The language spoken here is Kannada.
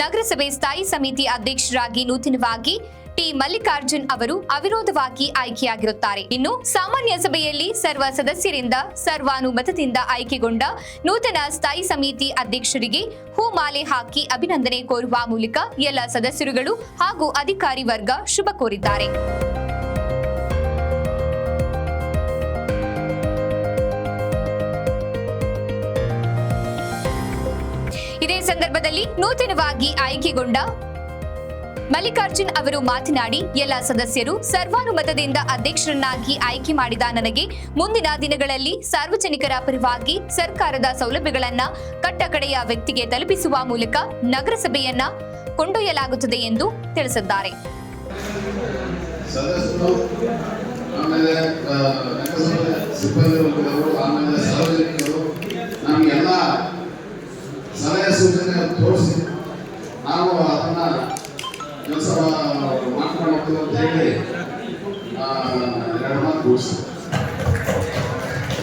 ನಗರಸಭೆ ಸ್ಥಾಯಿ ಸಮಿತಿ ಅಧ್ಯಕ್ಷರಾಗಿ ನೂತನವಾಗಿ ಟಿ ಮಲ್ಲಿಕಾರ್ಜುನ್ ಅವರು ಅವಿರೋಧವಾಗಿ ಆಯ್ಕೆಯಾಗಿರುತ್ತಾರೆ. ಇನ್ನು ಸಾಮಾನ್ಯ ಸಭೆಯಲ್ಲಿ ಸರ್ವ ಸದಸ್ಯರಿಂದ ಸರ್ವಾನುಮತದಿಂದ ಆಯ್ಕೆಗೊಂಡ ನೂತನ ಸ್ಥಾಯಿ ಸಮಿತಿ ಅಧ್ಯಕ್ಷರಿಗೆ ಹೂಮಾಲೆ ಹಾಕಿ ಅಭಿನಂದನೆ ಕೋರುವ ಮೂಲಕ ಎಲ್ಲ ಸದಸ್ಯರುಗಳು ಹಾಗೂ ಅಧಿಕಾರಿ ವರ್ಗ ಶುಭ ಕೋರಿದ್ದಾರೆ. ಇದೇ ಸಂದರ್ಭದಲ್ಲಿ ನೂತನವಾಗಿ ಆಯ್ಕೆಗೊಂಡ ಮಲ್ಲಿಕಾರ್ಜುನ್ ಅವರು ಮಾತನಾಡಿ, ಎಲ್ಲ ಸದಸ್ಯರು ಸರ್ವಾನುಮತದಿಂದ ಅಧ್ಯಕ್ಷರನ್ನಾಗಿ ಆಯ್ಕೆ ಮಾಡಿದ ನನಗೆ ಮುಂದಿನ ದಿನಗಳಲ್ಲಿ ಸಾರ್ವಜನಿಕರ ಪರವಾಗಿ ಸರ್ಕಾರದ ಸೌಲಭ್ಯಗಳನ್ನ ಕಟ್ಟಕಡೆಯ ವ್ಯಕ್ತಿಗೆ ತಲುಪಿಸುವ ಮೂಲಕ ನಗರಸಭೆಯನ್ನ ಕೊಂಡೊಯ್ಯಲಾಗುತ್ತದೆ ಎಂದು ತಿಳಿಸಿದ್ದಾರೆ. ಆಮೇಲೆ ಸೂಚನೆ ತೋರಿಸಿ ನಾವು ಅದನ್ನ ಕೆಲಸ ಮಾಡ್ಕೊಂಡು ಹೋಗ್ತೀವಿ ಅಂತ ಹೇಳಿ ಎರಡು ಮಾತು ಮುಗಿಸ್ತೀವಿ